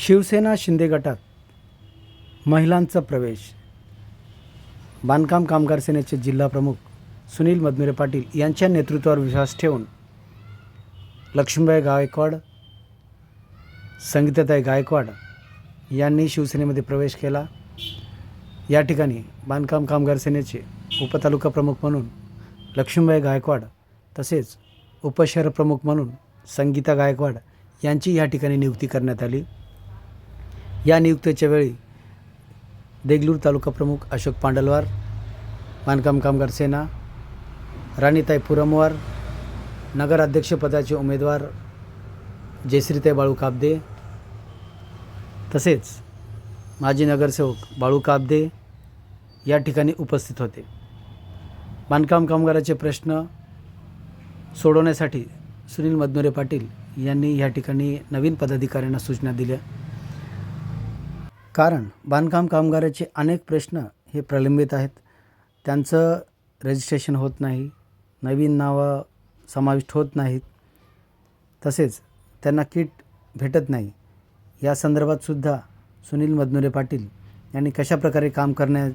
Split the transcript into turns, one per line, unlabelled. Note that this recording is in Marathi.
शिवसेना शिंदे गटात महिलांचा प्रवेश. बांधकाम कामगार सेनेचे जिल्हाप्रमुख सुनील मदमिरे पाटील यांच्या नेतृत्वावर विश्वास ठेवून लक्ष्मीबाई गायकवाड संगीताताई गायकवाड यांनी शिवसेनेमध्ये प्रवेश केला. या ठिकाणी बांधकाम कामगार सेनेचे उपतालुका प्रमुख म्हणून लक्ष्मीबाई गायकवाड तसेच उपशहर प्रमुख म्हणून संगीता गायकवाड यांची या ठिकाणी नियुक्ती करण्यात आली. या नियुक्तीच्या वेळी देगलूर तालुका प्रमुख अशोक पांडलवार बांधकाम कामगार सेना राणीताई पुरमवार नगराध्यक्षपदाचे उमेदवार जयश्रीताई बाळू काबदे तसेच माजी नगरसेवक बाळू काबदे या ठिकाणी उपस्थित होते. बांधकाम कामगाराचे प्रश्न सोडवण्यासाठी सुनील मदनुरे पाटील यांनी या ठिकाणी नवीन पदाधिकाऱ्यांना सूचना दिल्या. कारण बांधकाम कामगाराचे अनेक प्रश्न हे प्रलंबित आहेत. त्यांचं रजिस्ट्रेशन होत नाही. नवीन नावं समाविष्ट होत नाहीत. तसेच त्यांना किट भेटत नाही. या संदर्भात सुद्धा सुनील मदनुरे पाटील यांनी कशाप्रकारे काम करण्या